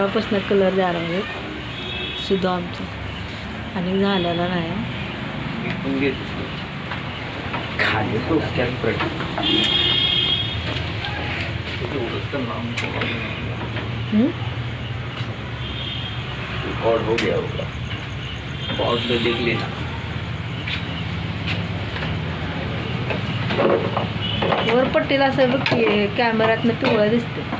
सकाळपासून कलर द्यायला लागले सुद्धा आमचं. आणि झालेला नाही. हं? रिकॉर्ड हो गया होगा. बहुत तो देख लेना वर पट्टीला असं बघ की कॅमेऱ्यातनं पिवळं दिसते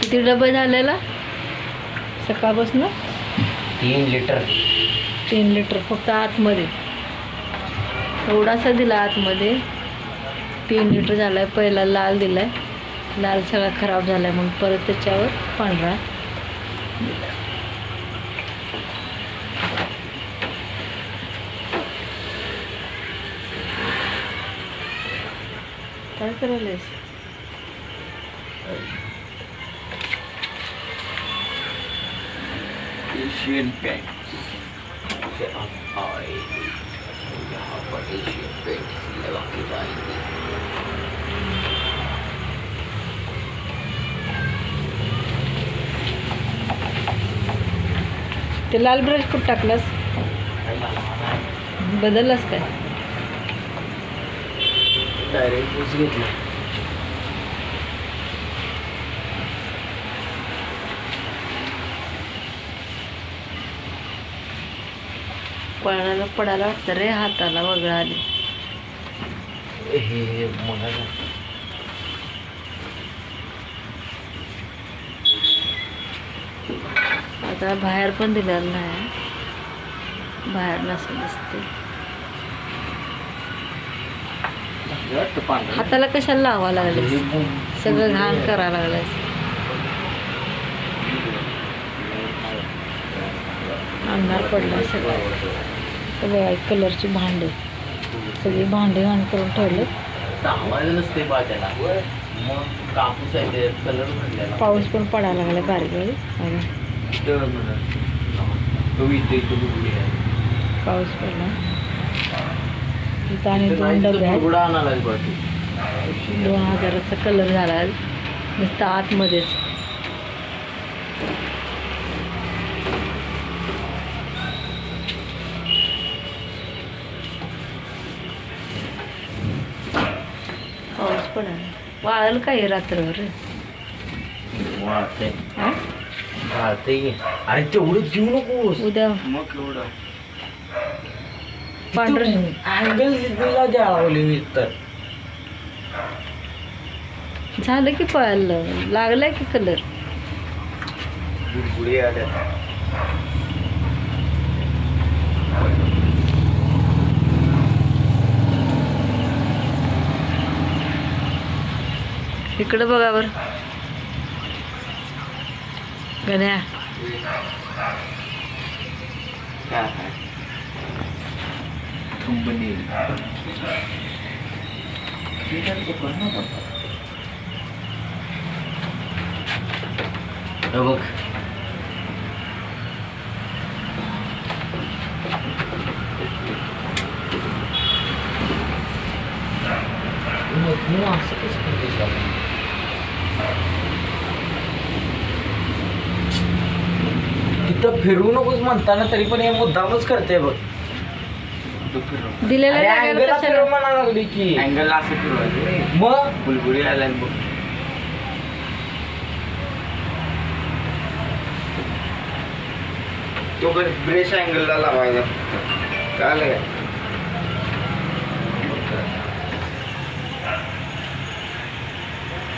किती डबे झालेला? सकाळपासून? तीन लिटर. तीन लिटर फक्त आतमध्ये. एवढासा दिला आतमध्ये. तीन लिटर झाला आहे पहिला लाल दिला आहे लाल सगळा खराब झाला आहे मग परत त्याच्यावर पांढरा. काय करायलायस? एशियन पेंट से आप आए यहाँ पर एशियन पेंट लगा के जाएंगे ते लाल ब्रश कुठं टाकलास बदललास काय डायरेक्ट घेतला पळायला पडायला वाटतं रे हाताला वगळा आली हे आता बाहेर पण दिलेलं नाही. बाहेर नसं दिसते हाताला कशाला लावा लागले? सगळं घाण करायला लागलंय. अंधार पडला सगळं. सगळ्या कलरची भांडे. सगळी भांडे घाण करून ठेवले. पाऊस पण पडायला लागला बारीक पाऊस पडला. आणि दोन डबे दोन हजाराचा कलर झाला. नुसतं आतमध्येच. पडायला वाळेल काय रात्रभर? वाळते. हा? अरे तेवढं जीव उद्या. मग पांढरं अँगल तर. झालं की पळायला लागलाय की कलर? बुडबुडी आल्या. इकडं बघा बर. गण्या. काय आहे thumbnail. ठीक आहे, तो करणं पडतं. हे बघ मग मी असं कसं करतेस बाबा? तिथं फिरवू नकोस म्हणताना तरी पण हे मुद्दामच करते बघ. दिलेल्या अरे जागेला अँगलला कशाला? फिरव म्हणा लागली की. अँगलला असं फिरवायचं मग? बुलबुली आल्या बघ. तो ब्रेश अँगलला लावायचा. काय